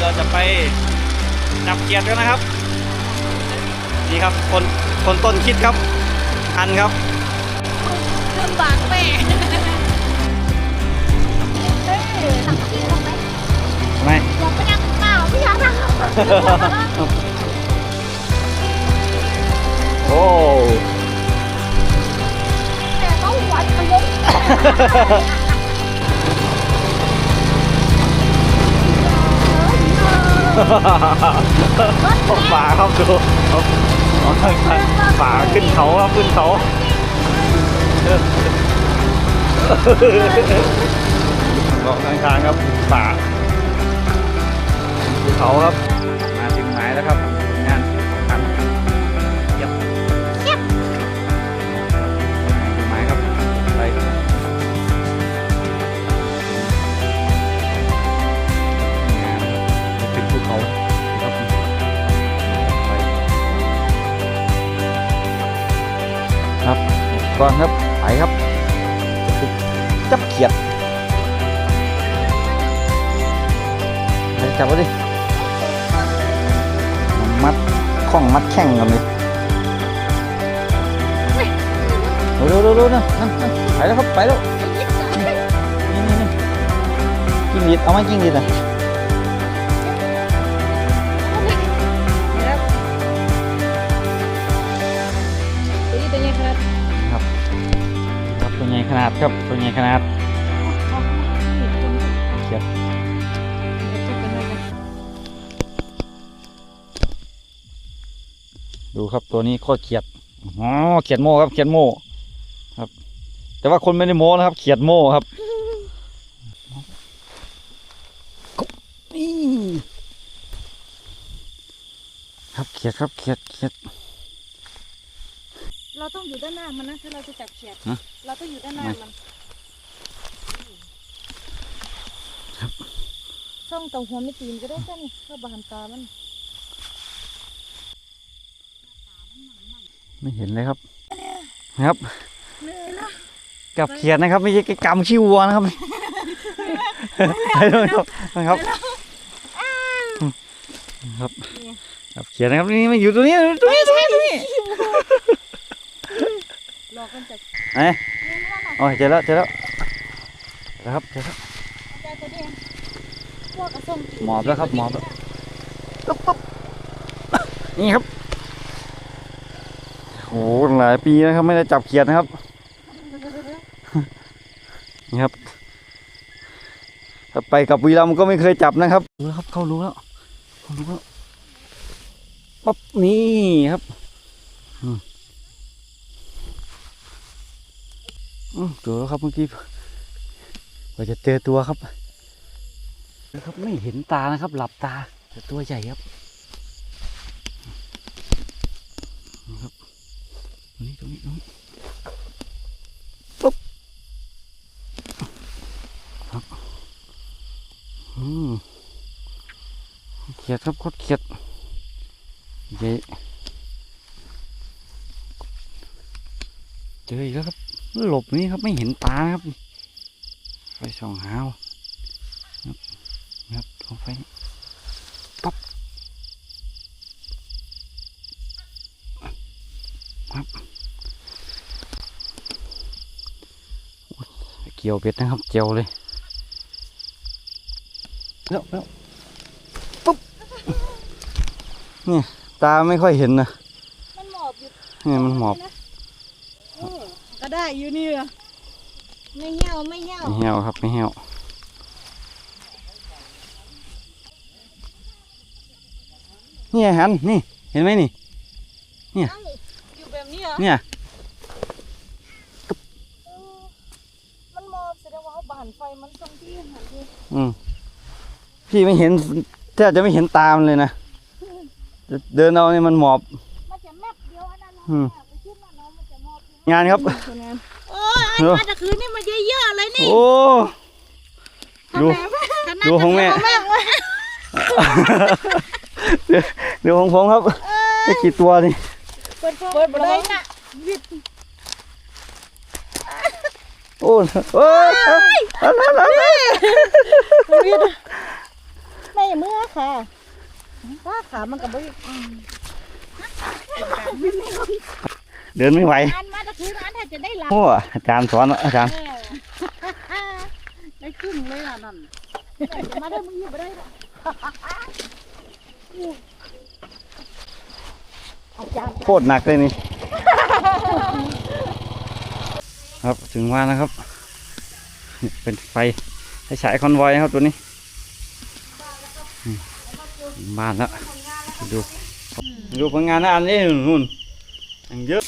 เราจะไปจับเกียรติกันนะครับ นี่ครับคนคนต้นคิดครับ อันครับลำบากแม่เฮ้ยหลังที่ทำไมทำไมอยากไปนั่งเปล่าไม่อยากนั่งโอ้แต่ต้องวัดกันเลยป่าครับดูป่าขึ้นเขาครับขึ้นเขาเกาะข้างทางครับป่าภูเขาครับ มาถึงหมายแล้วครับ ก่อนครับไปครับจับเขียดไปจับไว้ดิมัดข้องมัดแข้งกันเลยเร็วเร็วเร็วนะนั่นนั่นไปแล้วครับไปแล้วนี่นี่นี่กิ้งหรีดเอาไหมกิ้งหรีดอะ ตัวใหญ่ขนาดครับตัวใหญ่ขนาดเขียดดูครับตัวนี้โคตรเขียดอ๋อเขียดโม่ครับเขียดโม่ครับ แต่ว่าคนไม่ได้โม้นะครับ เขียดโม่ครับนี่ครับเขียดครับเขียดเขียด เราต้องอยู่ด้านหน้ามันนะถ้าเราจะจับเขียดฮะ เราต้องอยู่ด้านหน้ามันช่องเต่าหัวไม่ตีนก็ได้แค่นี้เพื่อบานตามันไม่เห็นเลยครับนะครับกับเขียดนะครับ ไม่ใช่กำขี้วัวนะครับไปเลยครับนะครับครับกับเขียดนะครับนี่มันอยู่ตรงนี้ตรงนี้ตรงนี้ตรงนี้ หลอกกันจับ ไหนโอ้ยเจอแล้วเจอแล้วแล้วครับเจอแล้วหมอบแล้วครับหมอบแล้วตุ๊บตุ๊บนี่ครับโอ้หหลายปีนะครับไม่ได้จับเขียดนะครับนี่ครับถ้าไปกับวีรัมก็ไม่เคยจับนะครับรู้แล้วครับเข้ารู้แล้วเข้ารู้แล้วปั๊บนี่ครับอืมอืม เจอแล้วครับเมื่อกี้เราจะเจอตัวครับนะครับไม่เห็นตานะครับ หลับตาแต่ตัวใหญ่ครับนี่ครับตรงนี้ตรงนี้ตรงนี้ปุ๊บครับอืมเขียดครับโคตรเขียดใหญ่เจออีกแล้วครับ หลบนี่ครับไม่เห็นตานะครับไฟส่องหาวครับนะครับเอาไฟนี่ปั๊บครับโอ้ยเกี่ยวเบ็ดนะครับเจียวเลยแล้วแล้วปุ๊บเนี่ยตาไม่ค่อยเห็นนะมันหมอบอยู่เนี่ยมันหมอบเออก็ ได้อยู่นี่อะไม่เหี่ยวไม่เหี่ยวไม่เหี่ยวครับไม่เหี่ยวนี่หันนี่เห็นไหมนี่เอ้าอยู่แบบนี้เหรอเนี่ยเออมันหมอบแสดงว่าเขาบานไฟมันตรงที่หันดิอืมพี่ไม่เห็นแทบจะไม่เห็นตามนเลยนะเดินเอาเนี่ยมันหมอบมันจะแมบเดียวอันนั้นอืม ไปคิดว่าน้อง มันจะมอบงานครับโอ้ยเนอะมาจากคืนนี่มาเยอะๆเลยนี่โอ้ดูขนาดูของแม่จะเอาากเว้ยเดี๋ยวของผมครับไม่กี่ตัวนี่เปิดเปิดเลยน่ะโอ้โอ้ยอันนั้นอันนั้นไม่เมื่อค่ะป้าขามันกับไม่เดินไม่ไหวอั นมาตะคืนอันถ้าจะได้หลับโอ้อาจารย์สอนอาจารย์ได้ครึ่งเลยล่ะนั่นมาได้มึงอยู่ไปได้อาจารย์โคตรหนักเลยนี่ ครับถึงว่านะครับนี่เป็นไฟไฟฉายคอนวอยนะครับตัวนี้อืมถึงบ้านแล้วดู ดูผลงานนะอันนี้นู่นยังเยอะ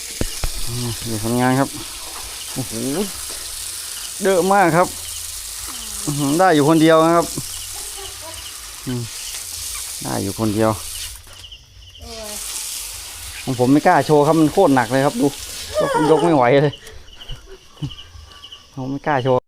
อืมดูผลงานครับ โอ้โห เยอะมากครับ ได้อยู่คนเดียวนะครับ ได้อยู่คนเดียว ของผมไม่กล้าโชว์ครับ มันโคตรหนักเลยครับ ดู ยกไม่ไหวเลย ผมไม่กล้าโชว์